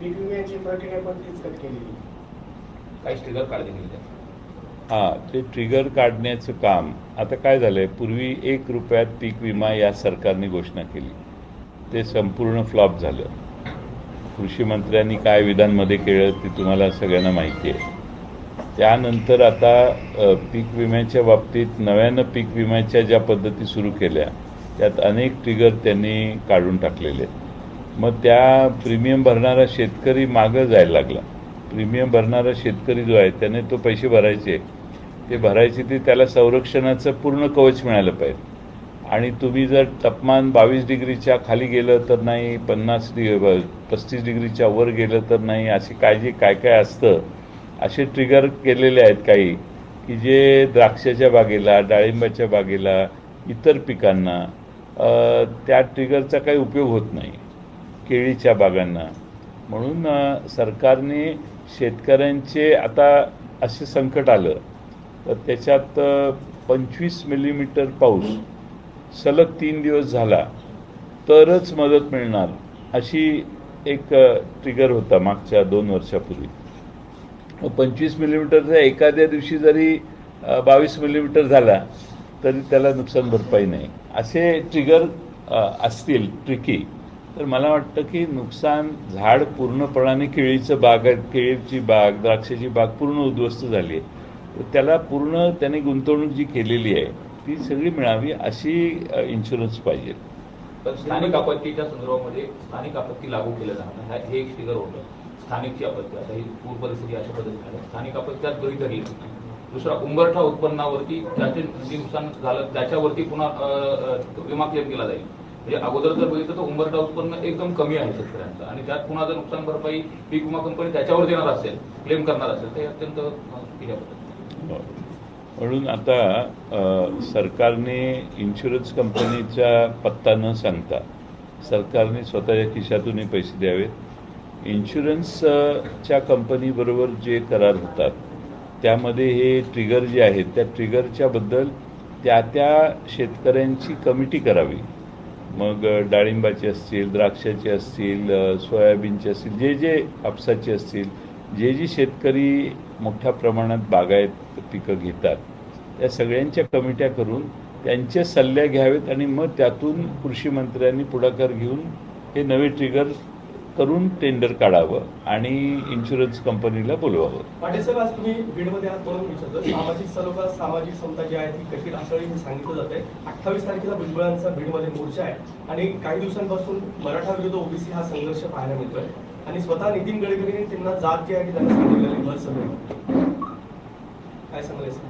पीक विम्याची प्रक्रिया पण तीच कट केलेली. काही ट्रिगर काढले गेले हां ते ट्रिगर काढण्याचं काम. आता काय झालंय? पूर्वी एक रुपयात पीक विमा या सरकारने घोषणा केली. ते संपूर्ण फ्लॉप झालं. कृषी मंत्र्यांनी काय विधानमध्ये केलं ते तुम्हाला सगळ्यांना माहिती आहे. त्यानंतर आता पीक विम्याच्या बाबतीत नव्यानं पीक विम्याच्या ज्या पद्धती सुरू केल्या त्यात अनेक ट्रिगर त्यांनी काढून टाकलेले आहेत. मग त्या प्रीमियम भरणारा शेतकरी मागं जायला लागला. प्रीमियम भरणारा शेतकरी जो आहे त्याने तो पैसे भरायचे. ते भरायचे ते त्याला संरक्षणाचं पूर्ण कवच मिळालं पाहिजे. आणि तुम्ही जर तापमान बावीस डिग्रीच्या खाली गेलं तर नाही पन्नास डि पस्तीस डिग्रीच्या वर गेलं तर नाही अशी काळजी काय काय असतं? असे ट्रिगर केलेले आहेत काही की जे द्राक्षाच्या बागेला डाळिंबाच्या बागेला इतर पिकांना त्या ट्रिगरचा काही उपयोग होत नाही. केळीच्या बागांना. म्हणून सरकारने शेतकऱ्यांचे आता असे संकट आलं तर त्याच्यात पंचवीस मिलीमीटर पाऊस सलग तीन दिवस झाला तरच मदत मिळणार अशी एक ट्रिगर होता मागच्या दोन वर्षापूर्वी. पंचवीस मिलीमीटरचा एखाद्या दिवशी जरी बावीस मिलीमीटर झाला तरी त्याला नुकसान भरपाई नाही. असे ट्रिगर असतील ट्रिकी तर मला वाटतं की नुकसान झाड पूर्णपणाने केळीचं बाग केळीची बाग द्राक्षाची बाग पूर्ण उद्ध्वस्त झाली आहे. तर त्याला पूर्ण त्याने गुंतवणूक जी केलेली आहे ती सगळी मिळावी अशी इन्शुरन्स पाहिजे. पण स्थानिक आपत्तीच्या संदर्भामध्ये स्थानिक आपत्ती लागू केलं जाणं हे एक फिगर होतं. स्थानिकची आपत्ती. आता ही पूर परिस्थिती अशा पद्धतीने झाली स्थानिक आपत्त्यात गृहीत धरली दुसरा उंबरठा उत्पन्नावरती ज्याचे जे नुकसान झालं त्याच्यावरती पुन्हा विमा क्लेम केला जाईल. म्हणजे अगोदर जर बघितलं तर उंबरटा उत्पन्न एकदम कमी आहे शेतकऱ्यांचं. आणि त्यात पुन्हा जर नुकसान भरपाई पीक विमा कंपनी त्याच्यावर देणार असेल क्लेम करणार असेल तर अत्यंत म्हणून आता सरकारने इन्शुरन्स कंपनीचा पत्ता न सांगता सरकारने स्वतःच्या खिशातूनही पैसे द्यावेत. इन्शुरन्सच्या कंपनीबरोबर जे करार होतात त्यामध्ये हे ट्रिगर जे आहेत त्या ट्रिगरच्याबद्दल त्या त्या शेतकऱ्यांची कमिटी करावी. मग डाळिंबाचे असतील द्राक्षाचे असतील सोयाबीनचे असतील जे जे कापसाचे असतील जे जे शेतकरी मोठ्या प्रमाणात बागायत पिकं घेतात त्या सगळ्यांच्या कमिट्या करून त्यांचे सल्ले घ्यावेत आणि मग त्यातून कृषी मंत्र्यांनी पुढाकार घेऊन हे नवे ट्रिगर करून टेंडर काढावं आणि इन्शुरन्स कंपनीला बोलवावं. पाटील साहेब आज तुम्ही बीडमध्ये आहात म्हणून विचारतो सामाजिक सलोखा सामाजिक समता जी आहे ती कशी ढासळली हे सांगितलं जात आहे अठ्ठावीस तारखेला भुजबळांचा बीडमध्ये मोर्चा आहे आणि काही दिवसांपासून मराठा विरुद्ध ओबीसी हा संघर्ष पाहायला मिळतोय. आणि स्वतः नितीन गडकरींनी त्यांना जात जी आहे त्यांना सांगितलेली भर सभेत काय सांगायचं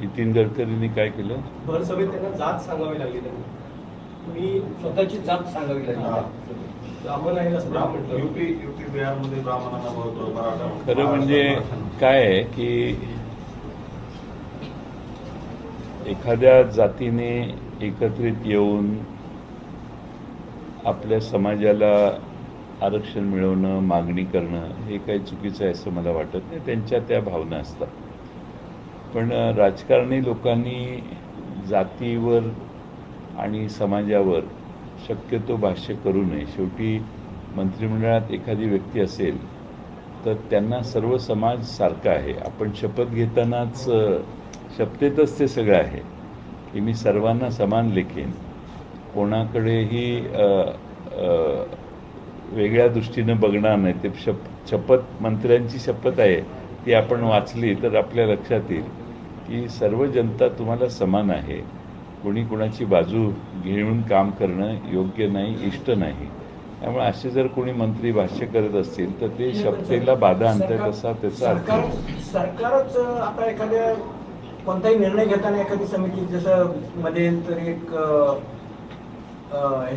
नितीन गडकरींनी काय केलं? भर सभेत त्यांना जात सांगावी लागली त्यांनी. मी स्वतःची जात सांगावी लागली. ब्राह्मण आहे असं ब्राह्मण म्हटलं. युपी युपी बिहारमध्ये ब्राह्मणांना महत्त्व मराठा खरं म्हणजे काय आहे की एखाद्या जातीने एकत्रित येऊन आपल्या समाजाला आरक्षण मिळवणं मागणी करणं हे काही चुकीचं आहे असं मला वाटत नाही. त्यांच्या त्या भावना असतात. पण राजकारणी लोकांनी जातीवर आणि समाजावर शक्यतो भाष्य करू नये. शेवटी मंत्रिमंडळात एखादी व्यक्ती असेल तर त्यांना सर्व समाज सारखा आहे. आपण शपथ घेतानाच शपथेतच ते सगळं आहे. की मी सर्वांना समान लेखेन. कोणाकडेही वेगळ्या दृष्टीनं बघणार नाही. ते शप शपथ मंत्र्यांची शपथ आहे ती आपण वाचली तर आपल्या लक्षात येईल की सर्व जनता तुम्हाला समान आहे. कोणी कोणाची बाजू घेऊन काम करणं योग्य नाही इष्ट नाही. त्यामुळे असे जर कोणी मंत्री भाष्य करत असतील तर ते शपथेला बाधा आणतात असा त्याचा अर्थ. सरकारच आता एखाद्या कोणताही निर्णय घेताना एखादी समिती जसं मध्ये तर एक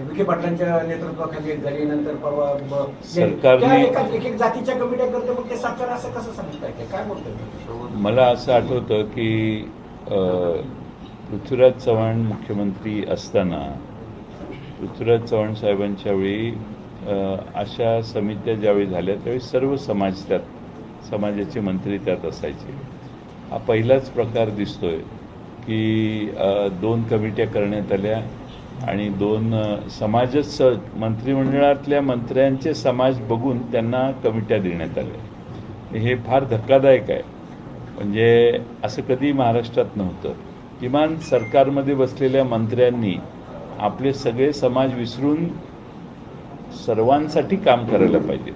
विखे पाटलांच्या नेतृत्वाखाली एक झाली नंतर परवा ब- सरकारने- एका- एक जातीच्या कमिट्या करते मग ते सरकार असं कसं सांगताय काय बोलतोय? मला असं आठवतं की पृथ्वीराज चव्हाण मुख्यमंत्री असताना पृथ्वीराज चव्हाण साहेबांच्या वेळी अशा समित्या ज्यावेळी झाल्या त्यावेळी सर्व समाज त्यात समाजाचे मंत्री त्यात असायचे. हा पहिलाच प्रकार दिसतोय की दोन कमिट्या करण्यात आल्या आणि दोन समाजच स मंत्रिमंडळातल्या मंत्र्यांचे समाज बघून त्यांना कमिट्या देण्यात आल्या. हे फार धक्कादायक आहे. म्हणजे असं कधी महाराष्ट्रात नव्हतं. किमान सरकारमध्ये बसलेल्या मंत्र्यांनी आपले सगळे समाज विसरून सर्वांसाठी काम करायला पाहिजे.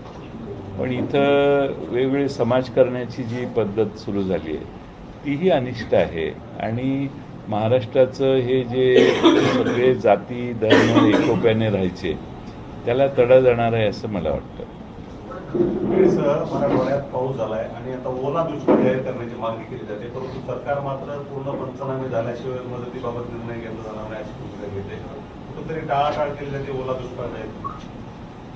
पण इथं वेगवेगळे समाज करण्याची जी पद्धत सुरू झाली आहे तीही अनिष्ट आहे. आणि महाराष्ट्राचं हे जे सगळे जाती धर्म एकोप्याने राहायचे त्याला तडा जाणार आहे असं मला वाटतं. बीडसह मराठवाड्यात पाऊस झालाय आणि आता ओला दुष्काळ जाहीर करण्याची मागणी केली जाते परंतु सरकार मात्र पूर्ण पंचनामे झाल्याशिवाय मदतीबाबत निर्णय घेतला जाणार नाही अशी भूमिका घेते कुठंतरी टाळाटाळ केली जाते ओला दुष्काळ जाहीर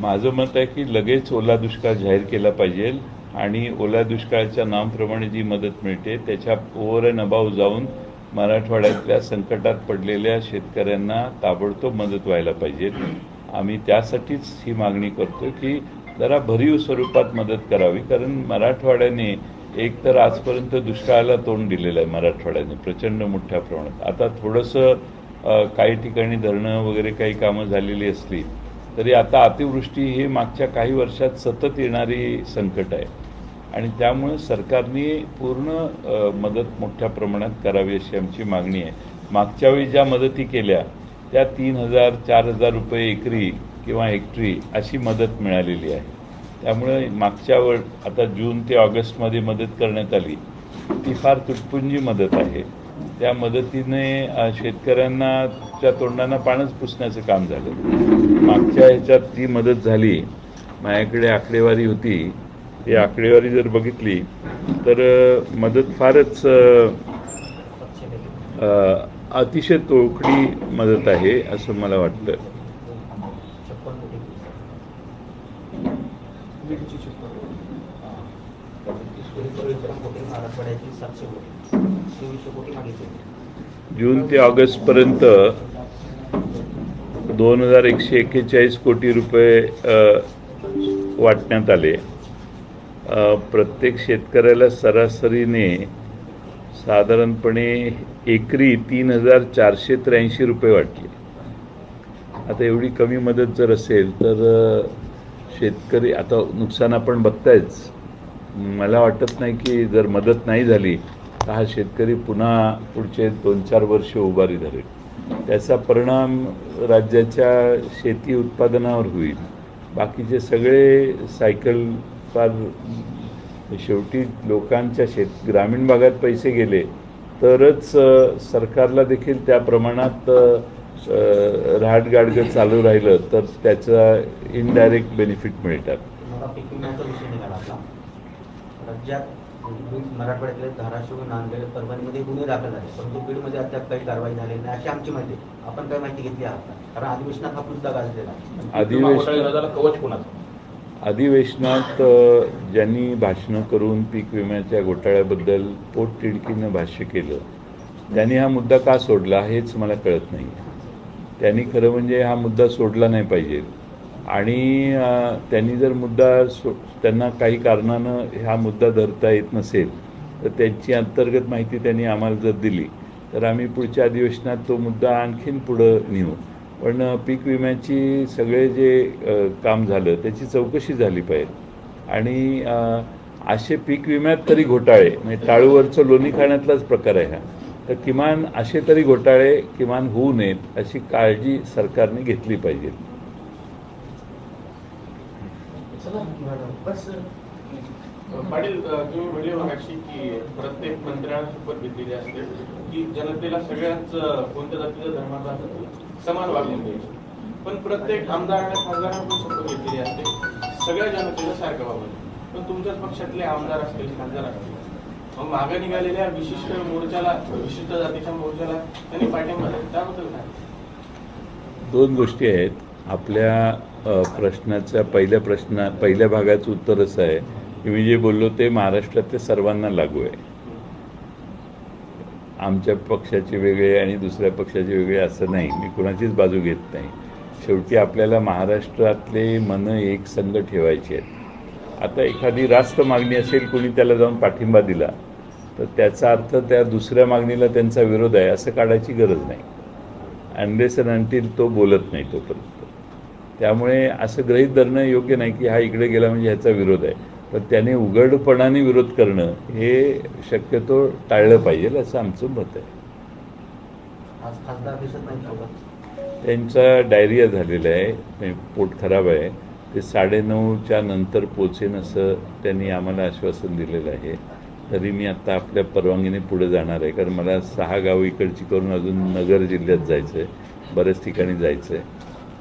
माझं मत आहे की लगेच ओला दुष्काळ जाहीर केला पाहिजे आणि ओल्या दुष्काळाच्या नामप्रमाणे जी मदत मिळते त्याच्या ओव्हर अँड अबाव जाऊन मराठवाड्यातल्या संकटात पडलेल्या शेतकऱ्यांना ताबडतोब मदत व्हायला पाहिजे. आम्ही त्यासाठीच ही मागणी करतो की जरा भरीव स्वरूपात मदत करावी कारण मराठवाड्याने एक तर आजपर्यंत दुष्काळाला तोंड दिलेलं आहे मराठवाड्याने प्रचंड मोठ्या प्रमाणात. आता थोडंसं काही ठिकाणी धरणं वगैरे काही कामं झालेली असली तरी आता अतिवृष्टी ही मागच्या काही वर्षात सतत येणारी संकट आहे. आणि त्यामुळे सरकारने पूर्ण मदत मोठ्या प्रमाणात करावी अशी आमची मागणी आहे. मागच्या वेळी ज्या मदती केल्या त्या तीन हजार चार हजार रुपये एकरी किंवा हेक्टरी अशी मदत मिळालेली आहे. त्यामुळे मागच्या वर आता जून ते ऑगस्टमध्ये मदत करण्यात आली ती फार तुटपुंजी मदत आहे. त्या मदतीने शेतकऱ्यांनाच्या शेतकऱ्यांना तोंडांना पाणच पुसण्याचं काम झालं. मागच्या ह्याच्यात ती मदत झाली माझ्याकडे आकडेवारी होती. ती आकडेवारी जर बघितली तर मदत फारच अतिशय तोकडी मदत आहे असं मला वाटतं. जून ते ऑगस्टपर्यंत दोन हजार एकशे एक्केचाळीस कोटी रुपये वाटण्यात आले. प्रत्येक शेतकऱ्याला सरासरीने साधारणपणे एकरी तीन हजार चारशे त्र्याऐंशी रुपये वाटले. आता एवढी कमी मदत जर असेल तर शेतकरी आता नुकसान आपण बघतायच. मला वाटत नाही की जर मदत नाही झाली हा शेतकरी पुन्हा पुढचे दोन चार वर्ष उभारी धरेल. त्याचा परिणाम राज्याच्या शेती उत्पादनावर होईल. बाकीचे सगळे सायकल फार शेवटी लोकांच्या शेत ग्रामीण भागात पैसे गेले तरच सरकारला देखील त्या प्रमाणात अ, रहाटगाडगं चालू राहिलं तर त्याचा इनडायरेक्ट बेनिफिट मिळतात. मराठवाड्यातले धाराशिव नांदेड परभणीमध्ये गुन्हे दाखल झाले. परंतु बीडमध्ये अद्याप काही कारवाई झालेली नाही अशी आमची माहिती. आपण काय माहिती घेतली आहात का? कारण अधिवेशनात हा मुद्दा गाजलेला कवच कोणाचं? अधिवेशनात ज्यांनी भाषणं करून पीक विम्याच्या घोटाळ्याबद्दल पोटतिडकीनं भाष्य केलं त्यांनी हा मुद्दा का सोडला हेच मला कळत नाही. त्यांनी खरं म्हणजे हा मुद्दा सोडला नाही पाहिजे. आणि त्यांनी जर मुद्दा सो त्यांना काही कारणानं हा मुद्दा धरता येत नसेल तर त्यांची अंतर्गत माहिती त्यांनी आम्हाला जर दिली तर आम्ही पुढच्या अधिवेशनात तो मुद्दा आणखीन पुढं नेऊ. पण पीक विम्याची सगळे जे काम झालं त्याची चौकशी झाली पाहिजे. आणि असे पीक विम्यात तरी घोटाळे म्हणजे टाळूवरचं लोणी खाण्यातलाच प्रकार आहे हा तर किमान असे तरी घोटाळे किमान होऊ नयेत अशी काळजी सरकारने घेतली पाहिजे. पाटील अ, तुम्ही म्हणले मगाशी की प्रत्येक मंत्र्याला शपथ घेतलेली असते की जनतेला सगळ्याच कोणत्या जातीच्या धर्माचा समान वागणूक द्यायची. पण प्रत्येक आमदार आणि खासदारांना पण शपथ घेतलेली असते सगळ्या जनतेला सारखं वागणूक पण तुमच्याच पक्षातले आमदार असतील खासदार असतील मग मागे निघालेल्या विशिष्ट मोर्चाला विशिष्ट जातीच्या मोर्चाला त्यांनी पाठिंबा दिला. त्याबद्दल काय? दोन गोष्टी आहेत. आपल्या प्रश्नाच्या पहिल्या प्रश्ना पहिल्या भागाचं उत्तर असं आहे की मी जे बोललो ते महाराष्ट्रातल्या सर्वांना लागू आहे. आमच्या पक्षाचे वेगळे आणि दुसऱ्या पक्षाचे वेगळे असं नाही. मी कुणाचीच बाजू घेत नाही. शेवटी आपल्याला महाराष्ट्रातले मनं एक संघ ठेवायचे आहेत. आता एखादी रास्त मागणी असेल कोणी त्याला जाऊन पाठिंबा दिला तर त्याचा अर्थ त्या दुसऱ्या मागणीला त्यांचा विरोध आहे असं काढायची गरज नाही. अँडेसन अनटिल तो बोलत नाही तोपर्यंत. त्यामुळे असं गृहीत धरणं योग्य नाही की हा इकडे गेला म्हणजे ह्याचा विरोध आहे. पण त्याने उघडपणाने विरोध करणं हे शक्यतो टाळलं पाहिजे असं आमचं मत आहे. त्यांचा डायरिया झालेला आहे. पोट खराब आहे. ते साडेनऊच्या नंतर पोचेन असं त्यांनी आम्हाला आश्वासन दिलेलं आहे. तरी मी आता आपल्या परवानगीने पुढे जाणार आहे. कारण मला सहा गावं इकडची करून अजून नगर जिल्ह्यात जायचं आहे बऱ्याच ठिकाणी जायचं आहे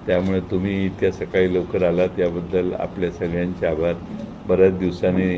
त्यामुळे तुम्ही इतक्या सकाळी लवकर आलात याबद्दल आपल्या सगळ्यांचे आभार. बऱ्याच दिवसांनी